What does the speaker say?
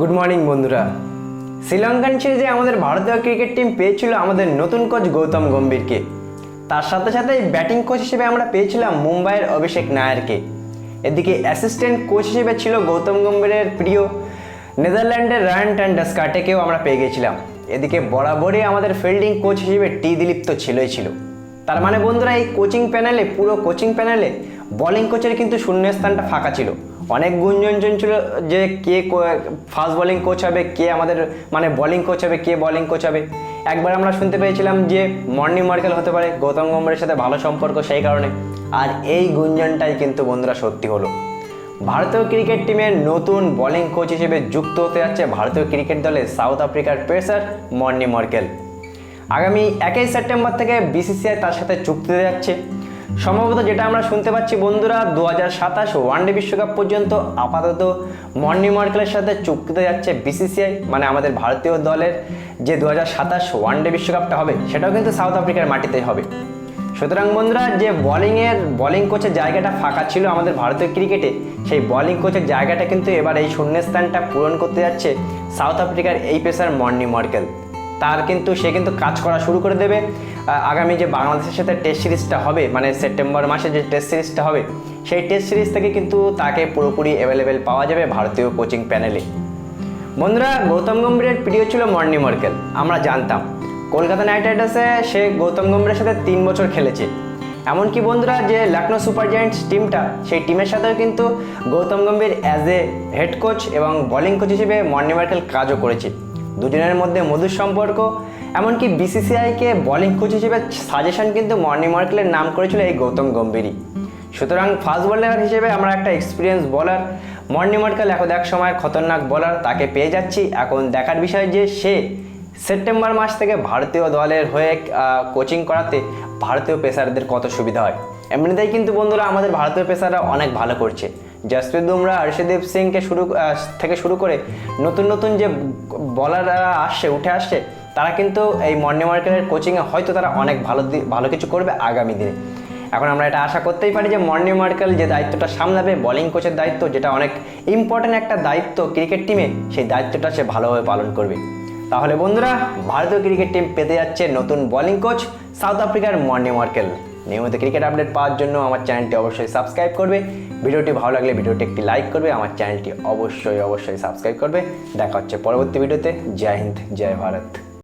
Good morning বন্ধুরা। শ্রীলঙ্কান সিরিজে আমাদের ভারতীয় ক্রিকেট টিম পেয়েছিল আমাদের নতুন কোচ গৌতম গম্ভীরকে। তার সাথে সাথে ব্যাটিং কোচ হিসেবে আমরা পেয়েছিলাম মুম্বাইয়ের অভিষেক নায়ারকে। এদিকে অ্যাসিস্ট্যান্ট কোচ হিসেবে ছিল গৌতম গম্ভীরের প্রিয় নেদারল্যান্ডের রায়ান ট্যান ডাসকার্টেকেও আমরা পেয়ে গেছিলাম। এদিকে বরাবরই আমাদের ফিল্ডিং কোচ হিসেবে টি দিলীপ তো ছিলই ছিল। তার মানে বন্ধুরা, এই কোচিং প্যানেলে পুরো কোচিং প্যানেলে বোলিং কোচের কিন্তু শূন্যস্থানটা ফাঁকা ছিল। অনেক গুঞ্জন ছিল যে কে ফাস্ট বোলিং কোচ হবে, কে আমাদের মানে বোলিং কোচ হবে, কে বোলিং কোচ হবে। একবার আমরা শুনতে পেয়েছিলাম যে মর্নি মার্কেল হতে পারে, গৌতম গম্বরের সাথে ভালো সম্পর্ক সেই কারণে। আর এই গুঞ্জনটাই কিন্তু বন্ধুরা সত্যি হলো। ভারতীয় ক্রিকেট টিমের নতুন বোলিং কোচ হিসেবে যুক্ত হতে যাচ্ছে ভারতীয় ক্রিকেট দলে সাউথ আফ্রিকার পেসার মর্নি মার্কেল। আগামী একই সেপ্টেম্বর থেকে বিসিসিআই তার সাথে চুক্তি যাচ্ছে। সম্ভবত যেটা আমরা শুনতে পাচ্ছি, বন্ধুরা দু হাজার সাতাশ ওয়ানডে বিশ্বকাপ পর্যন্ত আপাতত মর্নি মার্কেলের সাথে চুক্তিতে যাচ্ছে বিসিসিআই মানে আমাদের ভারতীয় দলের যে দু হাজার সাতাশ ওয়ানডে বিশ্বকাপটা হবে, সেটাও কিন্তু সাউথ আফ্রিকার মাটিতেই হবে। সুতরাং বন্ধুরা, যে বোলিংয়ের বোলিং কোচের জায়গাটা ফাঁকা ছিল আমাদের ভারতীয় ক্রিকেটে, সেই বোলিং কোচের জায়গাটা কিন্তু এবার এই শূন্যস্থানটা পূরণ করতে যাচ্ছে সাউথ আফ্রিকার এই পেসার মর্নি মার্কেল তার কিন্তু সে কিন্তু কাজ করা শুরু করে দেবে। আগামী যে বাংলাদেশের সাথে টেস্ট সিরিজটা হবে মানে সেপ্টেম্বর মাসে যে টেস্ট সিরিজটা হবে, সেই টেস্ট সিরিজ থেকে কিন্তু তাকে পুরোপুরি অ্যাভেলেবেল পাওয়া যাবে ভারতীয় কোচিং প্যানেলে বন্ধুরা, গৌতম গম্ভীরের প্রিয় ছিল মর্নি মার্কেল আমরা জানতাম। কলকাতা নাইট রাইডার্সে সে গৌতম গম্ভীরের সাথে তিন বছর খেলেছে। এমনকি বন্ধুরা, যে লখনৌ সুপার জায়েন্টস টিমটা, সেই টিমের সাথেও কিন্তু Gautam Gambhir as a head coach এবং বোলিং কোচ হিসেবে মর্নি মার্কেল কাজও করেছে। দুজনের মধ্যে মধুর সম্পর্ক, এমনকি বিসিসিআইকে বোলিং কোচ হিসেবে সাজেশন কিন্তু মর্নি মার্কেলের নাম করেছিল এই গৌতম গম্ভীরই। সুতরাং ফাস্ট বোলার হিসেবে আমরা একটা এক্সপিরিয়েন্স বলার মর্নি মার্কেল এখন এক সময় খতরনাক বলার তাকে পেয়ে যাচ্ছি। এখন দেখার বিষয় যে সে সেপ্টেম্বর মাস থেকে ভারতীয় দলের হয়ে কোচিং করাতে ভারতীয় পেসারদের কত সুবিধা হয়। এমনিতেই কিন্তু বন্ধুরা আমাদের ভারতীয় পেসাররা অনেক ভালো করছে। জসপ্রীত বুমরা হর্ষদীপ সিংকে শুরু থেকে শুরু করে নতুন নতুন যে বলাররা আসছে, উঠে আসছে, তারা কিন্তু এই মর্নি মার্কেলের কোচিংয়ে হয়তো তারা অনেক ভালো ভালো কিছু করবে আগামী দিনে। এখন আমরা এটা আশা করতেই পারি যে মর্নি মার্কেল যে দায়িত্বটা সামলাবে বোলিং কোচের দায়িত্ব, যেটা অনেক ইম্পর্ট্যান্ট একটা দায়িত্ব ক্রিকেট টিমে সেই দায়িত্বটা সে ভালোভাবে পালন করবে। তাহলে বন্ধুরা, ভারতীয় ক্রিকেট টিম পেতে যাচ্ছে নতুন বোলিং কোচ সাউথ আফ্রিকার মর্নি মার্কেল নিয়মিত ক্রিকেট আপডেট পাওয়ার জন্য আমার চ্যানেলটি অবশ্যই সাবস্ক্রাইব করবে। ভিডিওটি ভালো লাগলে ভিডিওটি একটি লাইক করবে, আমার চ্যানেলটি অবশ্যই অবশ্যই সাবস্ক্রাইব করবে। দেখা হচ্ছে পরবর্তী ভিডিওতে। জয় হিন্দ, জয় ভারত।